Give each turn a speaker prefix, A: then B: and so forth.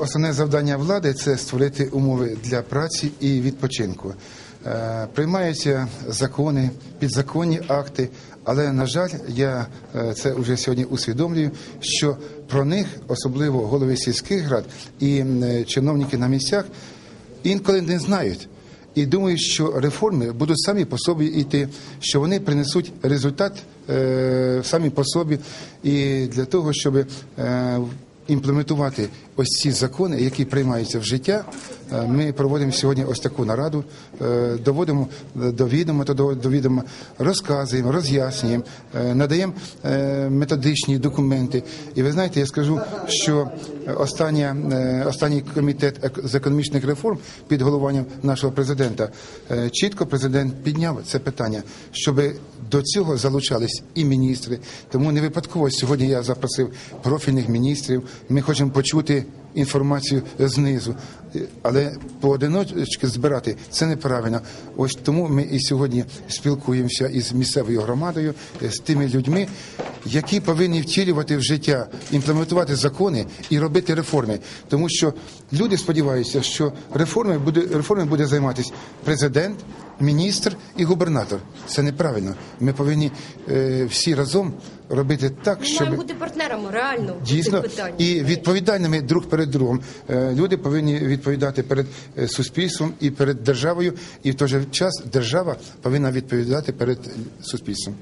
A: основне завдання влади це створити умови для праці і відпочинку. Е, Приймаються закони, підзаконні акти, але на жаль, я е, це вже сьогодні усвідомлюю, що про них, особливо голови сільських рад і е, чиновники на місцях, інколи не знають. І думаю, що реформи будуть самі по собі йти, що вони принесуть результат самі по собі, і для того, щоб імплементувати ось ці закони, які приймаються в життя, е, ми проводимо сьогодні ось таку нараду, е, доводимо до відома до, до відома, розказуємо, роз'яснюємо, е, надаємо методичні документи. І ви знаєте, я скажу, що остання, е, останній комітет з економічних реформ під головуванням нашого президента е, чітко президент підняв це питання, щоб до цього залучались і міністри. Тому не випадково сьогодні я запросив профільних міністрів. Ми хочемо почути інформацію знизу, але поодиночки збирати це неправильно. Ось тому ми і сьогодні спілкуємося із місцевою громадою, е, з тими людьми, які повинні втілювати в життя, імплементувати закони і робити реформи. Тому що люди сподіваються, що реформи буде реформи буде займатися президент, міністр і губернатор. Це неправильно. Ми повинні е, всі разом робити так,
B: Ми
A: щоб
B: маємо бути партнерами реально
A: Дійсно, і відповідальними друг перед другом. Е, Люди повинні відповідати перед е, суспільством і перед державою, і в той же час держава повинна відповідати перед суспільством.